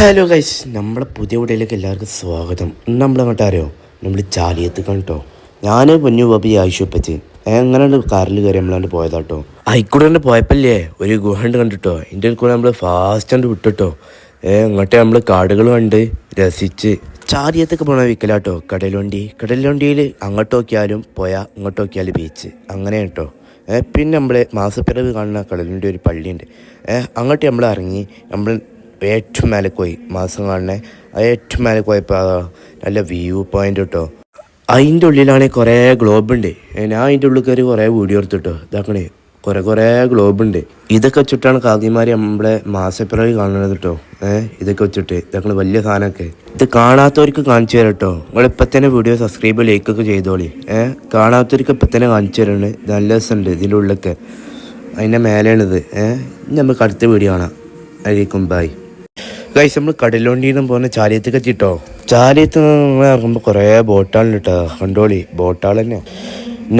Hello guys നമ്മളെ പുതിയ വീഡിയോയിലേക്ക് എല്ലാവർക്കും സ്വാഗതം. നമ്മൾ അങ്ങോട്ട് അറിയോ? നമ്മൾ ചാലിയത്ത് കണ്ടോ ഞാൻ പൊന്നു ബാബി ആയിഷുപ്പച്ച് എങ്ങനെയാണ് കാറിൽ കയറി നമ്മളാണ്ട് പോയതാട്ടോ? ആയിക്കൂടെ തന്നെ പോയപ്പല്ലേ ഒരു ഗുഹണ്ട് കണ്ടിട്ടോ. എന്റെ കൂടെ നമ്മൾ ഫാസ്റ്റ് കണ്ട് വിട്ടിട്ടോ. ഏ അങ്ങോട്ടേ നമ്മൾ കാടുകൾ കണ്ട് രസിച്ച്. ചാരിയത്തൊക്കെ പോണ വിക്കലാട്ടോ കടലുണ്ടി കടലുണ്ടിയിൽ അങ്ങോട്ട് നോക്കിയാലും പോയ ഇങ്ങോട്ട് നോക്കിയാലും ബീച്ച് അങ്ങനെ കേട്ടോ. പിന്നെ നമ്മൾ മാസപ്പിറവ് കാണുന്ന കടലുണ്ടി ഒരു പള്ളിയുണ്ട്. അങ്ങോട്ട് നമ്മൾ ഇറങ്ങി നമ്മൾ ഏറ്റവും മേലെ പോയി. മാസം കാണണേ ഏറ്റവും മേലെ പോയപ്പോൾ നല്ല വ്യൂ പോയിന്റ് കേട്ടോ അതിന്റെ ഉള്ളിലാണെങ്കിൽ കുറേ ഗ്ലോബ് ഉണ്ട്. ഞാൻ അതിന്റെ ഉള്ളിൽ കയറി കുറേ വീഡിയോ എടുത്തിട്ടോ. ഇതാക്കണേ കുറേ കുറേ ഗ്ലോബ് ഉണ്ട്. ഇതൊക്കെ വെച്ചിട്ടാണ് കാതിമാരി നമ്മളെ മാസപ്പിറവി കാണുന്നത് കേട്ടോ ഏഹ് ഇതൊക്കെ വെച്ചിട്ട്. ഇതൊക്കെ വലിയ സാധനമൊക്കെ. ഇത് കാണാത്തവർക്ക് കാണിച്ചു തരാം കേട്ടോ നിങ്ങളിപ്പോൾ തന്നെ വീഡിയോ സബ്സ്ക്രൈബ് ലൈക്കൊക്കെ ചെയ്തോളി. ഏഹ് കാണാത്തവർക്ക് ഇപ്പം തന്നെ കാണിച്ചു തരാണ്. നല്ല രസമുണ്ട് ഇതിന്റെ ഉള്ളിലൊക്കെ. അതിന്റെ മേലെയാണിത്. ഏഹ് നമുക്ക് അടുത്ത വീഡിയോ കാണാം. ആയിരിക്കും ബൈ ഗൈസ് നമ്മൾ കടലുവണ്ടിയിൽ നിന്ന് പോകുന്ന ചാലിയത്തേക്ക് എത്തിട്ടോ? ചാലിയത്ത് ഇറങ്ങുമ്പോൾ കുറേ ബോട്ടാളിന് കേട്ടോ കണ്ടോളി ബോട്ടാൾ തന്നെ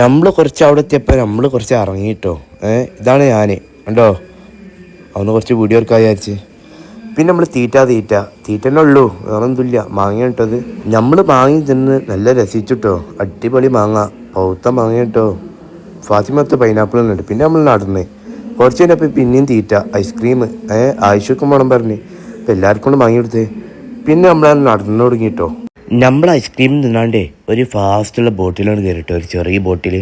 നമ്മൾ കുറച്ച് അവിടെ എത്തിയപ്പോൾ നമ്മൾ കുറച്ച് ഇറങ്ങിയിട്ടോ ഏഹ് ഇതാണ് ഞാൻ കണ്ടോ? അന്ന് കുറച്ച് വീഡിയോ എടുക്കാൻ വിചാരിച്ച്. പിന്നെ നമ്മൾ തീറ്റ തീറ്റ. തീറ്റ തന്നെ ഉള്ളൂ. വേറെ ഒന്നുമില്ല മാങ്ങ കിട്ടത് നമ്മൾ മാങ്ങി തിന്ന് നല്ല രസിച്ചിട്ടോ. അടിപൊളി മാങ്ങ. പൗത്ത മാങ്ങ കേട്ടോ. ഫാത്തിമത്ത് പൈനാപ്പിൾ ഉണ്ട് പിന്നെ നമ്മൾ നടന്ന്. കുറച്ച് കഴിഞ്ഞപ്പോൾ പിന്നെയും തീറ്റ ഐസ്ക്രീം. ഏഹ് ആയിഷക്കും വേണം പറഞ്ഞ്. എല്ലാവർക്കും കൊണ്ട് വാങ്ങി കൊടുത്ത് പിന്നെ നമ്മൾ നടന്നു തുടങ്ങിട്ടോ നമ്മൾ ഐസ്ക്രീം തിന്നാണ്ടേ ഒരു ഫാസ്റ്റ് ഉള്ള ബോട്ടിലാണ് കയറിട്ടോ ഒരു ചെറിയ ബോട്ടിൽ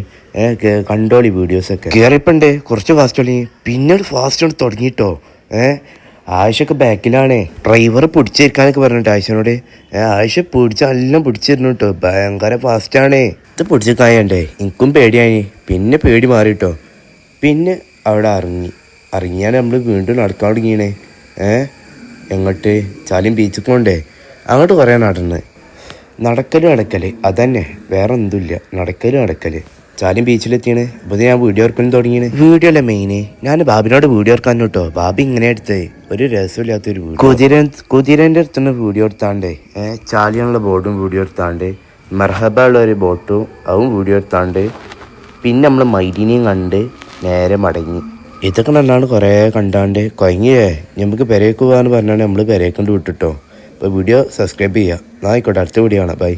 കണ്ടോളി വീഡിയോസ് ഒക്കെ കയറിപ്പണ്ടേ കുറച്ച് ഫാസ്റ്റ് തുടങ്ങി പിന്നെ ഒരു ഫാസ്റ്റ് തുടങ്ങിട്ടോ ഏഹ് ആയിഷൊക്കെ ബാക്കിലാണേ. ഡ്രൈവർ പിടിച്ചിരിക്കാനൊക്കെ പറഞ്ഞിട്ട് ആയിഷനോട് ആയിഷ പിടിച്ച എല്ലാം പിടിച്ചിരുന്നു കേട്ടോ ഭയങ്കര ഫാസ്റ്റാണേ ഇത് പിടിച്ചിരിക്കായണ്ടേ കായണ്ടേ എനിക്കും പേടിയായി. പിന്നെ പേടി മാറി കേട്ടോ പിന്നെ അവിടെ ഇറങ്ങി ഇറങ്ങിയാണ് നമ്മൾ വീണ്ടും നടക്കാൻ തുടങ്ങിയണേ. ഏ എങ്ങോട്ട്? ചാലും ബീച്ചിൽ പോണ്ടേ? അങ്ങോട്ട് കുറേ നടന്ന്. നടക്കലും നടക്കൽ. അതന്നെ. വേറെ ഒന്നുമില്ല നടക്കലും. അടക്കൽ ചാലും ബീച്ചിലെത്തിയാണ് ഇപ്പം ഞാൻ വീഡിയോ ഓർക്കാൻ തുടങ്ങിയാണ് വീഡിയോ അല്ലേ മെയിന് ഞാൻ ബാബിനോട് വീഡിയോ ഓർക്കാൻ കേട്ടോ. ബാബി ഇങ്ങനെ എടുത്തേ. ഒരു രസമില്ലാത്തൊരു വീഡിയോ. കുതിര കുതിരന്റെ അടുത്തുനിന്ന് വീഡിയോ എടുത്താണ്ടേ. ചാലിയുള്ള ചാലിയാനുള്ള ബോർഡും വീഡിയോ എടുത്താണ്ട്. മെർഹബ ഉള്ള ഒരു ബോട്ടും അതും വീഡിയോ എടുത്താണ്ട്. പിന്നെ നമ്മൾ മൈലിനെയും കണ്ട് നേരെ മടങ്ങി. ഇതൊക്കെ നല്ലതാണ് കുറേ കണ്ടാണ്ട് കുഴങ്ങിയേ നമുക്ക് പെരേക്ക് പോകാന്ന് പറഞ്ഞാണ് നമ്മൾ പെരേക്കൊണ്ട് വിട്ടിട്ടോ. അപ്പോൾ വീഡിയോ സബ്സ്ക്രൈബ് ചെയ്യുക എന്നാൽ ആയിക്കോട്ടെ അടുത്ത വീഡിയോ ആണ് ബൈ